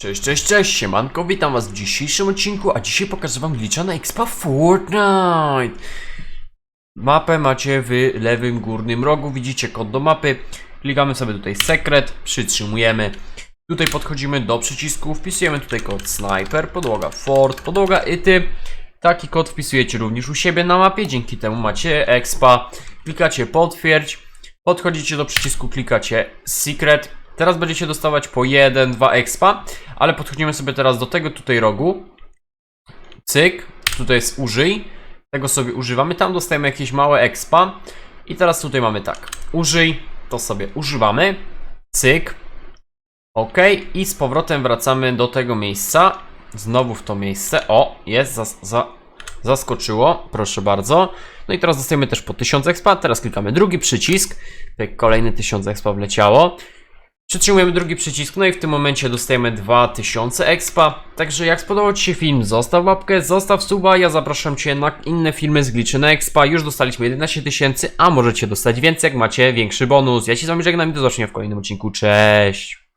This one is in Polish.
Cześć, cześć, cześć, siemanko, witam was w dzisiejszym odcinku, a dzisiaj pokażę wam liczone expa Fortnite. Mapę macie w lewym górnym rogu, widzicie kod do mapy, klikamy sobie tutaj sekret, przytrzymujemy, tutaj podchodzimy do przycisku, wpisujemy tutaj kod sniper, podłoga fort, podłoga ity, taki kod wpisujecie również u siebie na mapie, dzięki temu macie expa, klikacie potwierdź, podchodzicie do przycisku, klikacie secret, teraz będziecie dostawać po 1, 2 expa, ale podchodzimy sobie teraz do tego tutaj rogu. Cyk, tutaj jest użyj. Tego sobie używamy. Tam dostajemy jakieś małe expa. I teraz tutaj mamy tak. Użyj, to sobie używamy. Cyk. Ok, i z powrotem wracamy do tego miejsca. Znowu w to miejsce. O, jest, za, za, zaskoczyło. Proszę bardzo. No i teraz dostajemy też po 1000 expa. Teraz klikamy drugi przycisk. Kolejny 1000 expa wleciało. Przytrzymujemy drugi przycisk, no i w tym momencie dostajemy 2000 expa. Także jak spodobał Ci się film, zostaw łapkę, zostaw suba, ja zapraszam Cię na inne filmy z Glitchy na expa. Już dostaliśmy 11 tysięcy, a możecie dostać więcej, jak macie większy bonus. Ja się z Wami żegnam i do zobaczenia w kolejnym odcinku, cześć!